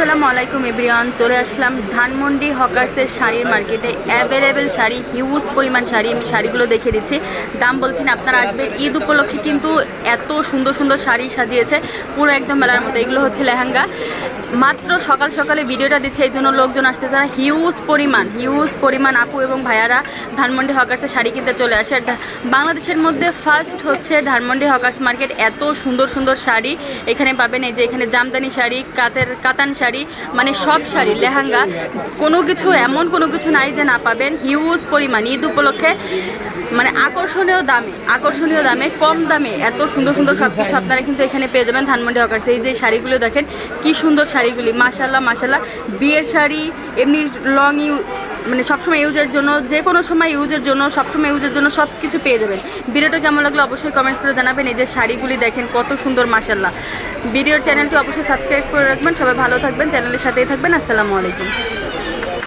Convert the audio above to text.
আসসালামু আলাইকুম এভরিওয়ান, চলে আসলাম ধানমন্ডি হকার্সের শাড়ির মার্কেটে। অ্যাভেলেবেল শাড়ি, হিউজ পরিমাণ শাড়ি, আমি শাড়িগুলো দেখে দিচ্ছি। দাম বলছেন আপনার আসবেন ঈদ উপলক্ষে, কিন্তু এত সুন্দর সুন্দর শাড়ি সাজিয়েছে, পুরো একদম মেলার মতো। এগুলো হচ্ছে লেহেঙ্গা। মাত্র সকাল সকালে ভিডিওটা দিচ্ছে, এই জন্য লোকজন আসতে চায় হিউজ পরিমাণ হিউজ পরিমাণ আপু এবং ভাইয়ারা ধানমন্ডি হকার্সের শাড়ি কিনতে চলে আসে। বাংলাদেশের মধ্যে ফার্স্ট হচ্ছে ধানমন্ডি হকার্স মার্কেট, এত সুন্দর সুন্দর শাড়ি এখানে পাবেন। এই যে এখানে জামদানি শাড়ি, কাতের, কাতান শাড়ি মানে সব শাড়ি, লেহেঙ্গা, কোনো কিছু এমন কোনো কিছু নাই যে না পাবেন। হিউজ পরিমাণ, ঈদ উপলক্ষে মানে আকর্ষণীয় দামে আকর্ষণীয় দামে, কম দামে এত সুন্দর সুন্দর সব কিছু আপনারা কিন্তু এখানে পেয়ে যাবেন ধানমন্ডি হকার্স এই যে শাড়িগুলো দেখেন, কি সুন্দর শাড়িগুলি মাশাল্লাহ মাশাল্লাহ বিয়ের শাড়ি, এমনি লং ইউ মানে সবসময় ইউজের জন্য যে কোনো সময় ইউজের জন্য, সবসময় ইউজের জন্য সব কিছু পেয়ে যাবেন। ভিডিওটা কেমন লাগল অবশ্যই কমেন্টস করে জানাবেন। এই যে শাড়িগুলি দেখেন, কত সুন্দর মাশাল্লাহ ভিডিওর চ্যানেলটি অবশ্যই সাবস্ক্রাইব করে রাখবেন। সবাই ভালো থাকবেন চ্যানেলের সাথেই থাকবেন। আসসালামু আলাইকুম।